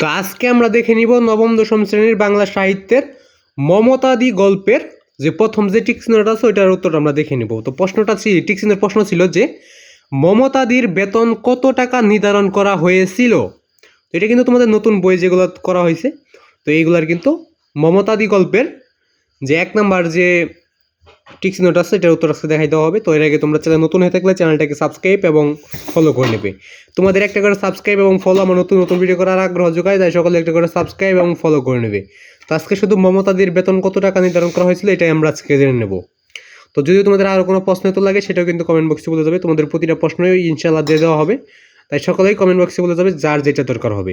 তো আজকে আমরা দেখে নিব নবম, দশম শ্রেণির বাংলা সাহিত্যের মমতাদি গল্পের যে প্রথম যে টিকসিনটা আছে, ওইটার উত্তর আমরা দেখে নিব। তো প্রশ্নটা ছিল টিকসিনের প্রশ্ন ছিল যে, মমতাদির বেতন কত টাকা নির্ধারণ করা হয়েছিল? তো এটা কিন্তু তোমাদের নতুন বই যেগুলো করা হয়েছে, তো এইগুলার কিন্তু মমতাদি গল্পের যে এক নাম্বার যে টিক্স নোট আছে, এটার উত্তর আজকে দেখাই দেওয়া হবে। তো এর আগে তোমরা চ্যানেল নতুন হয়ে থাকলে চ্যানেলটাকে সাবস্ক্রাইব এবং ফলো করে নেবে। তোমাদের একটা করে সাবস্ক্রাইব এবং ফলো আমার নতুন নতুন ভিডিও করার আগ্রহ যোগায়, তাই সকলে একটা করে সাবস্ক্রাইব এবং ফলো করে নেবে। তো আজকে শুধু মমতাদির বেতন কত টাকা নির্ধারণ করা হয়েছিল, এটাই আমরা আজকে জেনে নেব। তো যদি তোমাদের আরও কোনো প্রশ্ন তো লাগে, সেটাও কিন্তু কমেন্ট বক্সে বলে যাবে। তোমাদের প্রতিটা প্রশ্নই ইনশাল্লাহ দিয়ে দেওয়া হবে। তাই সকলেই কমেন্ট বক্সে বলে যাবে যার যেটা দরকার হবে।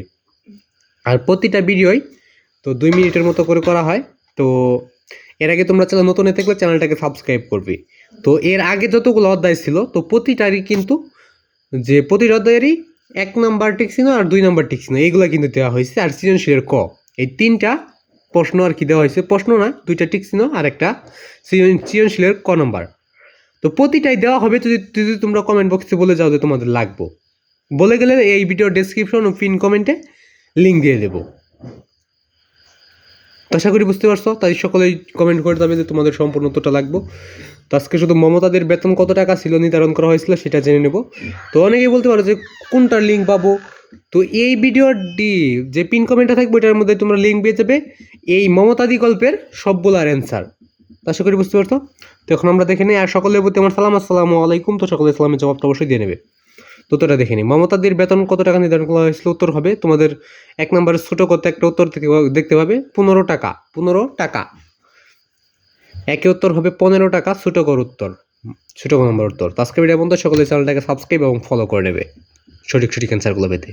আর প্রতিটা ভিডিওই তো দুই মিনিটের মতো করে করা হয়। তো এর আগে তোমরা চ্যানেল নতুন হয়ে থাকলে চ্যানেলটাকে সাবস্ক্রাইব করবে। তো এর আগে যতগুলো অধ্যায় ছিল, তো প্রতিটারই কিন্তু যে প্রতিটা অধ্যায়েরই এক নাম্বার টিকছিল আর দুই নাম্বার টিকছিল এইগুলো কিন্তু দেওয়া হয়েছে। আর সৃজনশীলের ক, এই তিনটা প্রশ্ন আর কি দেওয়া হয়েছে। প্রশ্ন না দুইটা টিকছিল আর একটা সৃজনশীলের ক নাম্বার। তো প্রতিটাই দেওয়া হবে যদি যদি তোমরা কমেন্ট বক্সে বলে যাও যে তোমাদের লাগবো। বলে গেলে এই ভিডিও ডেসক্রিপশন ও পিন কমেন্টে লিঙ্ক দিয়ে দেবো। আশা করি বুঝতে পারছ। তাই সকলেই কমেন্ট করে দেবে যে তোমাদের সম্পূর্ণ উত্তরটা লাগবো। তো আজকে শুধু মমতাদের বেতন কত টাকা ছিল নির্ধারণ করা হয়েছিল সেটা জেনে নেব। তো অনেকেই বলতে পারো যে কোনটার লিঙ্ক পাবো? তো এই ভিডিওটি যে পিন কমেন্টটা থাকবে ওইটার মধ্যে তোমরা লিঙ্ক পেয়ে যাবে। এই মমতাদি গল্পের সবগুলার অ্যান্সার আশা করি বুঝতে পারছ। তো এখন আমরা দেখে নিই। আর সকলের প্রতি আমার সালাম। আসসালামু আলাইকুম। তো সকলে সালামের জবাবটা অবশ্যই দিয়ে নেবে। তো তোরা দেখে নিই। মমতাদির বেতন কত টাকা নির্ধারণ করা হয়েছিল? উত্তর হবে, তোমাদের এক নম্বরে ছোটো করতে একটা উত্তর দেখতে পাবে, পনেরো টাকা পনেরো টাকা। একে উত্তর হবে পনেরো টাকা, ছোট কর উত্তর। ছোট নম্বর উত্তর। আজকে ভিডিও বন্ধু সকলে চ্যানেলটাকে সাবস্ক্রাইব এবং ফলো করে নেবে। সঠিক সঠিক অ্যান্সারগুলো পেতে।